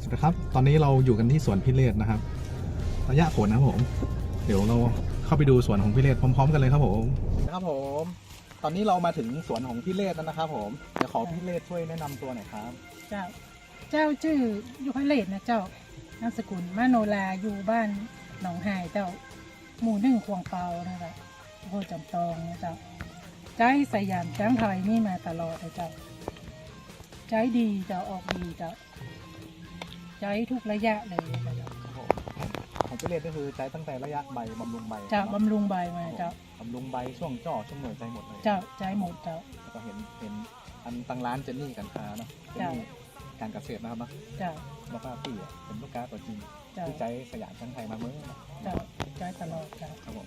สวัสดีครับ ตอนนี้เราอยู่กันที่สวนพิเรศนะครับ ระยะผลนะครับผม เดี๋ยวเราเข้าไปดูสวนของพิเรศพร้อมๆกันเลยครับผมนะครับผม ตอนนี้เรามาถึงสวนของพิเรศแล้วนะครับ ผมเดี๋ยวขอพิเรศช่วยแนะนำตัวหน่อยครับ เจ้า เจ้าชื่อยุพเลศนะเจ้านามสกุลมาโนลาอยู่บ้านหนองหายเจ้า หมู่หนึ่งควงเปานะคะอำเภอจำตองนะเจ้าใจสยามช้างไทยนี่มาตลอดเลยเจ้า ใจดีเจ้าออกดีเจ้า ใจทุกระยะเลยเจ้าครับผมของพิเรศก็คือใช้ตั้งแต่ระยะใบบำรุงใบเจ้าบำรุงใบมาเจ้าบำรุงใบช่วงจ่อช่วงหน่วยใจหมดเลยเจ้าใจหมดเจ้าแล้วก็เห็นเห็นอันตังร้านเจนนี่กันค้าเนาะเจนนี่การเกษตรนะครับเนาะเจ้าแล้วก็พี่อะเป็นลูกค้าตัวจริงเจ้าที่ใจสยามช่างไทยมาเมื่อนะเจ้าใจตลอดเจ้าครับผม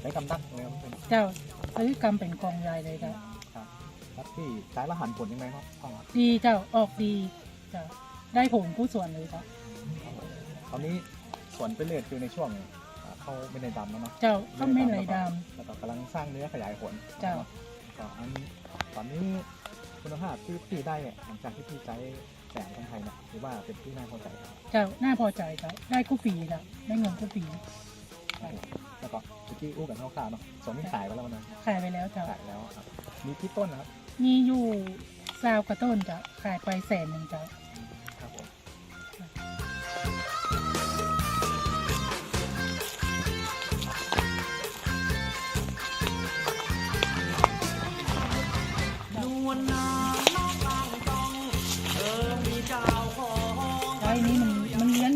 ใช้กำตักเลยครับเพื่อนเจ้าซื้อกำเป็นกองใหญ่เลยเจ้าครับแล้วพี่ใช้รหันผลยังไงครับพ่อครับดีเจ้าออกดีเจ้า ได้ผงผู้ส่วนเลยเจ้าตอนนี้สวนเป็นเลดคือในช่วงอ่าเข้าไม่ในดำแล้วเนาะเจ้าก็ไม่ไหลด แล้วก็กำลังสร้างเนื้อขยายผลเจ้าก็อันตอนนี้คุณภาพที่พี่ได้อะหลังจากที่พี่ใช้แสงช่างไทยเนี่ยถือว่าเป็นที่น่าพอใจครับำเจ้าน่าพอใจเจ้าได้กู้ฟรีเจ้าได้เงินกู้ฟรีแล้วก็เมื่อกี้อู้กันคร่าวๆเนาะสวนนี้ขายไปแล้วนะขายไปแล้วเจ้าขายแล้วครับมีที่ต้นนะครับมีอยู่ซาวกระต้นเจ้าขายไปแสนหนึ่งเจ้า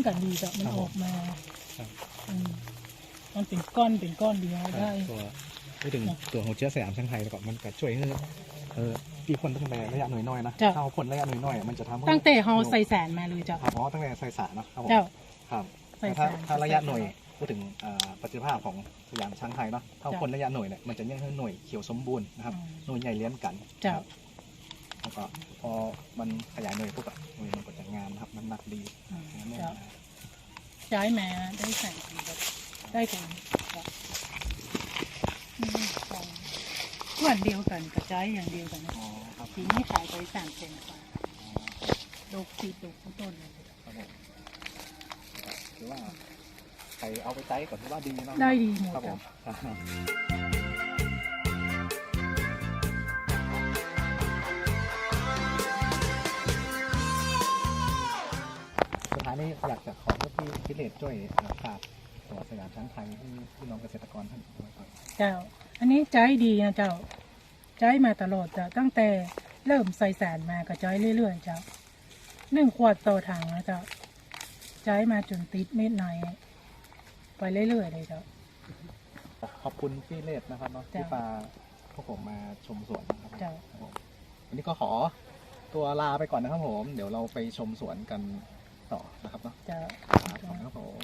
กันดีเจ้ามันออกมาอืมมันเป็นก้อนเป็นก้อนเดียวได้ ตัวไม่ถึงตัวของเชื้อสยามช่างไทยแล้วก็มันก็ช่วยให้เออพี่คนตั้งแต่ระยะหน่อยน้อยๆนะจ้ะ ถ้าเอาผลระยะหน่อยน้อยๆมันจะทำให้ตั้งแต่เฮาใส่แสนมาเลยเจ้าครับเพราะว่าตั้งแต่ใส่สารเนาะครับผมเจ้าครับ ใส่ถ้าสารถ้าระยะหน่วยพูดถึงเอ่อประสิทธิภาพของสยามช้างไทยเนาะถ้าจ้ะคนระยะหน่วยเนี่ยมันจะยังให้หน่วยเขียวสมบูรณ์นะครับอืมหน่วยใหญ่เลี้ยงกันจ้ะครับแล้วก็พอมันขยายหน่วยปุ๊บอะหน่วยมันก็ จะงามนะครับน้ำหนักดีอืมแน่นเจ้าอนใช้มาได้แสนดีเจ้าได้ผลเจ้าอืมสองส่วนเดียวกันกับใจอย่างเดียวกันนะอ๋อครับทีนี้ขายไปสามเซนกว่าดกติดดกทุกต้นเลยครับผมหรือว่าใครเอาไปใช้ก็ถือว่าดีเนาะได้ดีหมดครับผจ้ะม อยากจะขอให้พี่พิเรศช่วยฝากตัวสยามช้างไทยที่พี่น้องเกษตรกรท่านด้วยครับเจ้า อันนี้ใจดีนะเจ้า ใจมาตลอดเจ้าตั้งแต่เริ่มใส่สารมาก็ใจเรื่อยๆเจ้าหนึ่งขวดต่อถังนะเจ้าใจมาจนติดเม็ดในไปเรื่อยๆเลยเจ้า ขอบคุณพี่เลศนะครับเนาะจ้ะที่พาพวกผมมาชมสวนนะครับจ้ะครับผมวันนี้ก็ขอตัวลาไปก่อนนะครับผม เดี๋ยวเราไปชมสวนกัน ต่อนะครับเนาะเจ้า ครับขอบคุณครับผม